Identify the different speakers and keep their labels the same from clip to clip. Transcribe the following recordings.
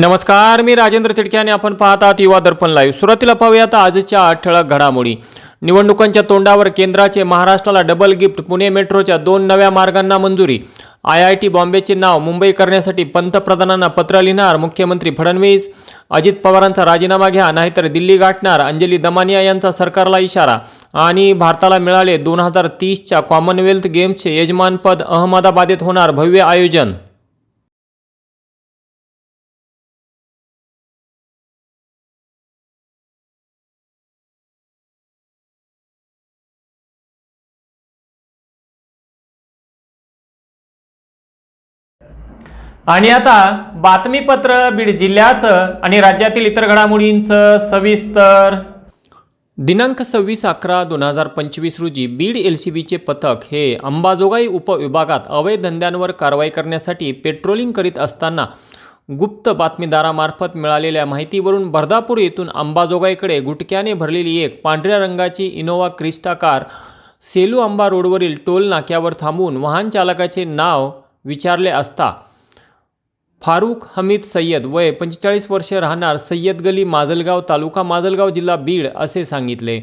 Speaker 1: नमस्कार मी राजेंद्र तिडके आणि आपण पाहत आहात युवा दर्पण लाईव्ह सुरुवातीला पाहूयात आजच्या ठळक घडामोडी. निवडणुकांच्या तोंडावर केंद्राचे महाराष्ट्राला डबल गिफ्ट पुणे मेट्रोच्या दोन नव्या मार्गांना मंजुरी. आय आय टी बॉम्बेचे नाव मुंबई करण्यासाठी पंतप्रधानांना पत्र लिहिणार मुख्यमंत्री फडणवीस. अजित पवारांचा राजीनामा घ्या नाहीतर दिल्ली गाठणार. अंजली दमानिया यांचा सरकारला इशारा. आणि भारताला मिळाले दोन हजार तीसच्या कॉमनवेल्थ गेम्सचे यजमानपद अहमदाबादेत होणार भव्य आयोजन. आणि आता बातमीपत्र बीड जिल्ह्याचं आणि राज्यातील इतर घडामोडींचं सविस्तर. दिनांक सव्वीस अकरा दोन हजार पंचवीस रोजी बीड एल सी बीचे पथक हे अंबाजोगाई उपविभागात अवैध धंद्यांवर कारवाई करण्यासाठी पेट्रोलिंग करीत असताना गुप्त बातमीदारामार्फत मिळालेल्या माहितीवरून बर्दापूर येथून अंबाजोगाईकडे गुटक्याने भरलेली एक पांढऱ्या रंगाची इनोवा क्रिस्टा कार सेलू आंबा रोडवरील टोल नाक्यावर थांबून वाहन चालकाचे नाव विचारले असता फारुख हमीद सय्यद वय पंचेचाळीस वर्ष राहणार सय्यद गली माजलगाव तालुका माजलगाव जिल्हा बीड असे सांगितले.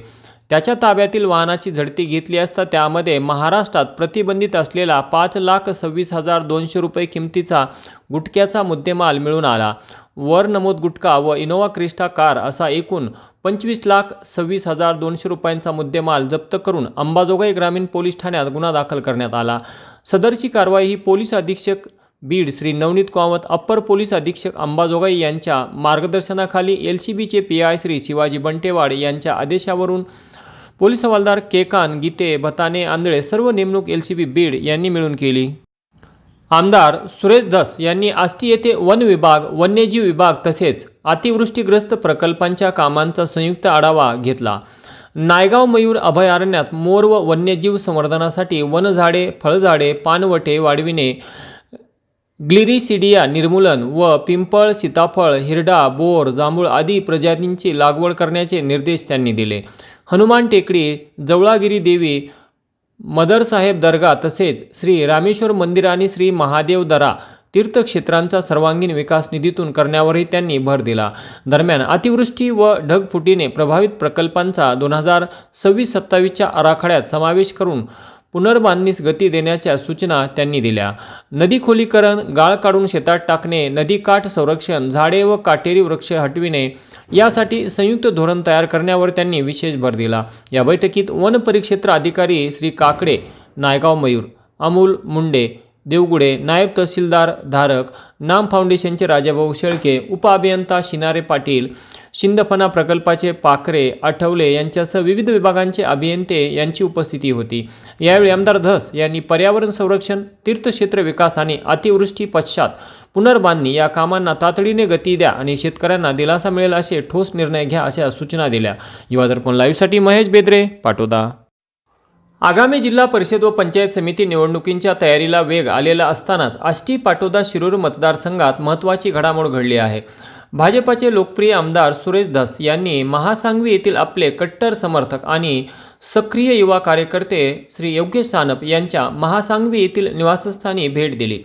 Speaker 1: त्याच्या ताब्यातील वाहनाची झडती घेतली असता त्यामध्ये महाराष्ट्रात प्रतिबंधित असलेला पाच लाख सव्वीस हजार दोनशे रुपये किमतीचा गुटख्याचा मुद्देमाल मिळून आला. वर नमूद गुटखा व इनोवा क्रिस्टा कार असा एकूण पंचवीस लाख सव्वीस हजार दोनशे रुपयांचा मुद्देमाल जप्त करून अंबाजोगाई ग्रामीण पोलीस ठाण्यात गुन्हा दाखल करण्यात आला. सदरची कारवाई ही पोलीस अधीक्षक बीड श्री नवनीत कामत अप्पर पोलीस अधीक्षक अंबाजोगाई यांच्या मार्गदर्शनाखाली एल सी बीचे पी आय श्री शिवाजी बंटेवाड यांच्या आदेशावरून पोलीस हवालदार केकान गीते भताने आंधळे सर्व नेमणूक एल सी बी बीड यांनी मिळून केली. आमदार सुरेश धस यांनी आष्टी येथे वन विभाग वन्यजीव विभाग तसेच अतिवृष्टीग्रस्त प्रकल्पांच्या कामांचा संयुक्त आढावा घेतला. नायगाव मयूर अभयारण्यात मोर व वन्यजीव संवर्धनासाठी वनझाडे फळझाडे पानवटे वाढविणे ग्लिरिसिडिया निर्मूलन व पिंपळ सीताफळ हिरडा बोर जांभूळ आदी प्रजातींची लागवड करण्याचे निर्देश त्यांनी दिले. हनुमान टेकडी जवळागिरी देवी मदरसाहेब दर्गा तसेच श्री रामेश्वर मंदिर आणि श्री महादेव दरा तीर्थक्षेत्रांचा सर्वांगीण विकास निधीतून करण्यावरही त्यांनी भर दिला. दरम्यान अतिवृष्टी व ढगफुटीने प्रभावित प्रकल्पांचा दोन हजार सव्वीस सत्तावीसच्या आराखड्यात समावेश करून पुनर्बांधणीस गती देण्याच्या सूचना त्यांनी दिल्या. नदी खोलीकरण गाळ काढून शेतात टाकणे नदीकाठ संरक्षण झाडे व काटेरी वृक्ष हटविणे यासाठी संयुक्त धोरण तयार करण्यावर त्यांनी विशेष भर दिला. या बैठकीत वन परिक्षेत्र अधिकारी श्री काकडे नायगाव मयूर अमोल मुंडे देवगुडे नायब तहसीलदार धारक नाम फाउंडेशनचे राजाभाऊ शेळके उपअभियंता शिनारे पाटील शिंदफणा प्रकल्पाचे पाखरे आठवले यांच्यासह विविध विभागांचे अभियंते यांची उपस्थिती होती. यावेळी आमदार धस यांनी पर्यावरण संरक्षण तीर्थक्षेत्र विकास आणि अतिवृष्टी पश्चात पुनर्बांधणी या कामांना तातडीने गती द्या आणि शेतकऱ्यांना दिलासा मिळेल असे ठोस निर्णय घ्या अशा सूचना दिल्या. युवा दर्पण लाईव्हसाठी महेश बेद्रे पाटोदा. आगामी जिल्हा परिषद व पंचायत समिती निवडणुकींच्या तयारीला वेग आलेला असतानाच आष्टी पाटोदा शिरूर मतदारसंघात महत्त्वाची घडामोड घडली आहे. भाजपाचे लोकप्रिय आमदार सुरेश धस यांनी महासांगवी येथील आपले कट्टर समर्थक आणि सक्रिय युवा कार्यकर्ते श्री योगेश सानप यांच्या महासांगवी येथील निवासस्थानी भेट दिली.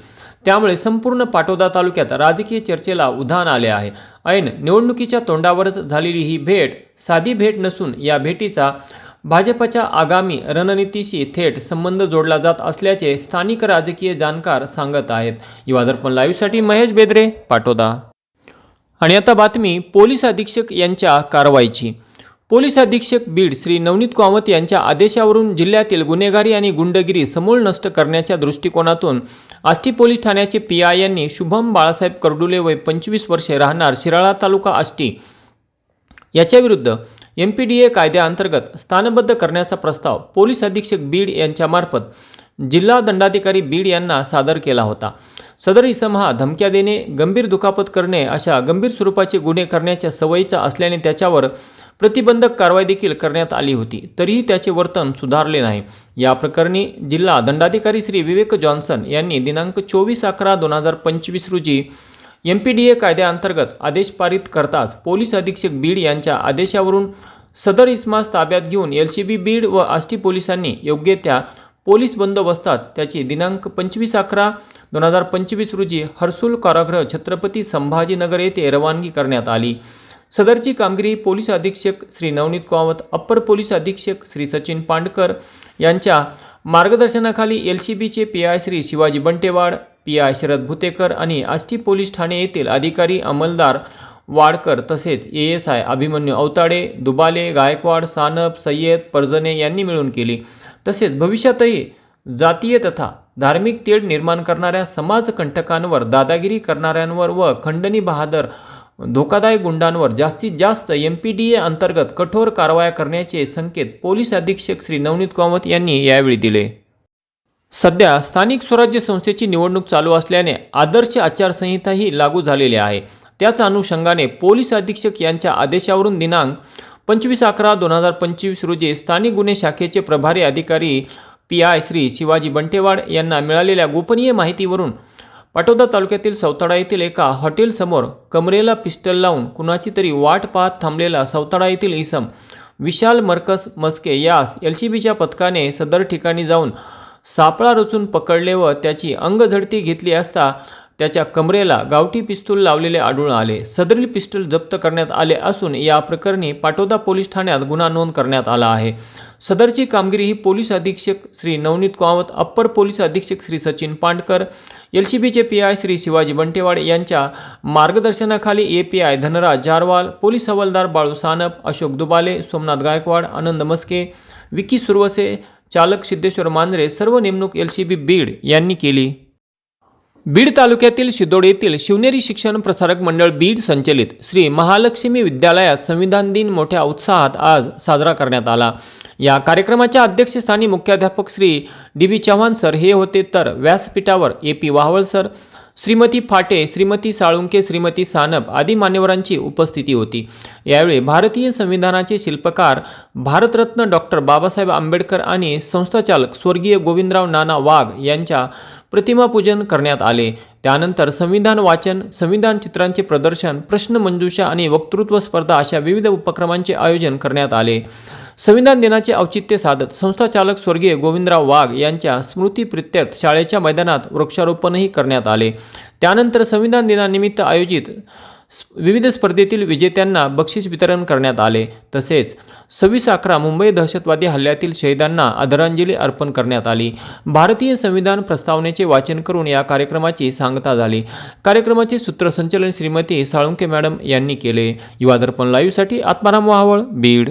Speaker 1: त्यामुळे संपूर्ण पाटोदा तालुक्यात राजकीय चर्चेला उधाण आले आहे. ऐन निवडणुकीच्या तोंडावरच झालेली ही भेट साधी भेट नसून या भेटीचा भाजपच्या आगामी रणनीतीशी थेट संबंध जोडला जात असल्याचे स्थानिक राजकीय जाणकार सांगत आहेत. युवा दर्पण लाईव्हसाठी महेश बेद्रे पाटोदा. आणि आता बातमी पोलीस अधीक्षक यांच्या कारवाईची. पोलीस अधीक्षक बीड श्री नवनीत कामत यांच्या आदेशावरून जिल्ह्यातील गुन्हेगारी आणि गुंडगिरी समूळ नष्ट करण्याच्या दृष्टिकोनातून आष्टी पोलीस ठाण्याचे पी आय यांनी शुभम बाळासाहेब कर्डुले वय पंचवीस वर्षे राहणार शिराळा तालुका आष्टी. याच्याविरुद्ध एम पी डी ए कायद्याअंतर्गत स्थानबद्ध करण्याचा प्रस्ताव पोलीस अधीक्षक बीड यांच्यामार्फत जिल्हा दंडाधिकारी बीड यांना सादर केला होता. सदर इसम हा धमक्या देणे गंभीर दुखापत करणे अशा गंभीर स्वरूपाचे गुन्हे करण्याच्या सवयीचा असल्याने त्याच्यावर प्रतिबंधक कारवाई देखील करण्यात आली होती. तरीही त्याचे वर्तन सुधारले नाही. या प्रकरणी जिल्हा दंडाधिकारी श्री विवेक जॉन्सन यांनी दिनांक चोवीस अकरा दोन हजार पंचवीस रोजी एम पी डी ए कायद्याअंतर्गत आदेश पारित करताच पोलीस अधीक्षक बीड यांच्या आदेशावरून सदर इस्मास ताब्यात घेऊन एल सी बी बीड व आष्टी पोलिसांनी योग्य त्या पोलीस बंदोबस्तात त्याची दिनांक पंचवीस अकरा दोन हजार पंचवीस रोजी हर्सुल कारागृह छत्रपती संभाजीनगर येथे रवानगी करण्यात आली. सदरची कामगिरी पोलीस अधीक्षक श्री नवनीत कामत अप्पर पोलीस अधीक्षक श्री सचिन पांडकर यांच्या मार्गदर्शनाखाली एल सी बीचे P I Shri Shivaji Bantewad P I Sharad Bhutekar आणि आष्टी पोलीस ठाणे येथील अधिकारी अंमलदार वाडकर तसेच A S I Abhimanyu Awtade Dubale Gaikwad Sanap Sayyad Parjane यांनी मिळून केली. तसेच भविष्यातही जातीय तथा धार्मिक तेढ निर्माण करणाऱ्या समाजकंटकांवर दादागिरी करणाऱ्यांवर व खंडणी बहादर धोकादायक गुंडांवर जास्तीत जास्त एम पी डी ए अंतर्गत कठोर कारवाया करण्याचे संकेत पोलीस अधीक्षक श्री नवनीत कामत यांनी यावेळी दिले. सध्या स्थानिक स्वराज्य संस्थेची निवडणूक चालू असल्याने आदर्श आचारसंहिताही लागू झालेली आहे. त्याच अनुषंगाने पोलीस अधीक्षक यांच्या आदेशावरून दिनांक पंचवीस अकरा दोन हजार पंचवीस रोजी स्थानिक गुन्हे शाखेचे प्रभारी अधिकारी पी आय श्री शिवाजी बंटेवाड यांना मिळालेल्या गोपनीय माहितीवरून पाटोदा तालुक्यातील सौताडा येथील एका हॉटेलसमोर कमरेला पिस्टल लावून कुणाची तरी वाट पाहत थांबलेला सौताडा येथील इसम विशाल मरकस मस्के यास एल सी बीच्या पथकाने सदर ठिकाणी जाऊन सापळा रचून पकडले व त्याची अंगझडती घेतली असता त्याच्या कमरेला गावठी पिस्तूल लावलेले आढळून आले. सदरील पिस्तूल जप्त करण्यात आले असून या प्रकरणी पाटोदा पोलीस ठाण्यात गुन्हा नोंद करण्यात आला आहे. सदरची कामगिरी ही पोलीस अधीक्षक श्री नवनीत कामत अप्पर पोलीस अधीक्षक श्री सचिन पांडकर एल सी बीचे पी आय श्री शिवाजी बंटेवाड यांच्या मार्गदर्शनाखाली A P I Dhanraj Jarwal police हवालदार बाळू सानप अशोक दुबाले सोमनाथ गायकवाड आनंद मस्के विकी सुरवसे चालक सिद्धेश्वर मांजरे सर्व नेमणूक एल सी बी बीड यांनी केली. बीड तालुक्यातील शिदोड येथील शिवनेरी शिक्षण प्रसारक मंडळ बीड संचलित श्री महालक्ष्मी विद्यालयात संविधान दिन मोठ्या उत्साहात आज साजरा करण्यात आला. या कार्यक्रमाच्या अध्यक्षस्थानी मुख्याध्यापक Shri D B Chavan sir हे होते तर व्यासपीठावर A P Wahwal sir Shrimati Phate Shrimati Salunke Shrimati Sanap आदी मान्यवरांची उपस्थिती होती. यावेळी भारतीय संविधानाचे शिल्पकार भारतरत्न डॉक्टर बाबासाहेब आंबेडकर आणि संस्थाचालक स्वर्गीय गोविंदराव नाना वाघ यांच्या प्रतिमापूजन करण्यात आले. त्यानंतर संविधान वाचन संविधान चित्रांचे प्रदर्शन प्रश्नमंजुषा आणि वक्तृत्व स्पर्धा अशा विविध उपक्रमांचे आयोजन करण्यात आले. संविधान दिनाचे औचित्य साधत संस्थाचालक स्वर्गीय गोविंदराव वाघ यांच्या स्मृतीप्रित्यर्थ शाळेच्या मैदानात वृक्षारोपणही करण्यात आले. त्यानंतर संविधान दिनानिमित्त आयोजित विविध स्पर्धेतील विजेत्यांना बक्षीस वितरण करण्यात आले. तसेच सव्वीस अकरा मुंबई दहशतवादी हल्ल्यातील शहीदांना आदरांजली अर्पण करण्यात आली. भारतीय संविधान प्रस्तावनेचे वाचन करून या कार्यक्रमाची सांगता झाली. कार्यक्रमाचे सूत्रसंचलन श्रीमती साळुंके मॅडम यांनी केले. युवा दर्पण लाईव्हसाठी आत्माराम वाहवळ बीड.